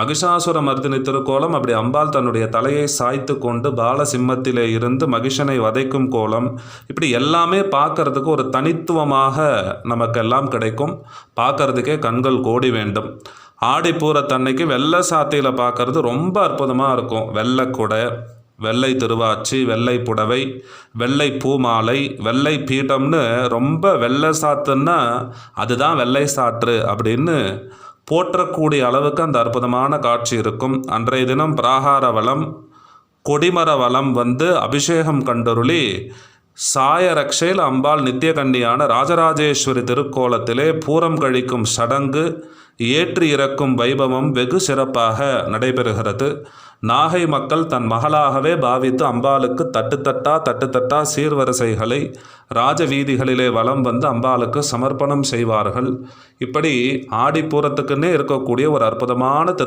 மகிஷாசுர மர்தினி திருக்கோலம் அப்படி அம்பாள் தன்னுடைய தலையை சாய்த்து கொண்டு பாலசிம்மத்திலே இருந்து மகிஷனை வதைக்கும் கோலம். இப்படி எல்லாமே பார்க்கறதுக்கு ஒரு தனித்துவமாக நமக்கெல்லாம் கிடைக்கும். பார்க்கறதுக்கே கண்கள் கோடி வேண்டும். ஆடிப்பூரத்தன்னைக்கு வெள்ளை சாத்தியில் பார்க்கறது ரொம்ப அற்புதமாக இருக்கும். வெள்ளை குடை வெள்ளை திருவாச்சி வெள்ளை புடவை வெள்ளை பூமாலை வெள்ளை பீட்டம்னு ரொம்ப வெள்ளை சாத்துன்னா அதுதான் வெள்ளை சாற்று அப்படின்னு போற்றக்கூடிய அளவுக்கு அந்த அற்புதமான காட்சி இருக்கும். அன்றைய தினம் பிராகார வளம் கொடிமர வளம் வந்து அபிஷேகம் கண்டருளி சாய ரக்ஷையில் அம்பாள் நித்தியகண்டியான ராஜராஜேஸ்வரி திருக்கோலத்திலே பூரம் கழிக்கும் சடங்கு ஏற்றி இறக்கும் வைபவம் வெகு சிறப்பாக நடைபெறுகிறது. நாகை மக்கள் தன் மகளாகவே பாவித்து அம்பாளுக்கு தட்டுத்தட்டா தட்டுத்தட்டா சீர்வரிசைகளை ராஜ வீதிகளிலே வலம் வந்து அம்பாளுக்கு சமர்ப்பணம் செய்வார்கள். இப்படி ஆடிப்பூரத்துக்குன்னே இருக்கக்கூடிய ஒரு அற்புதமான திரு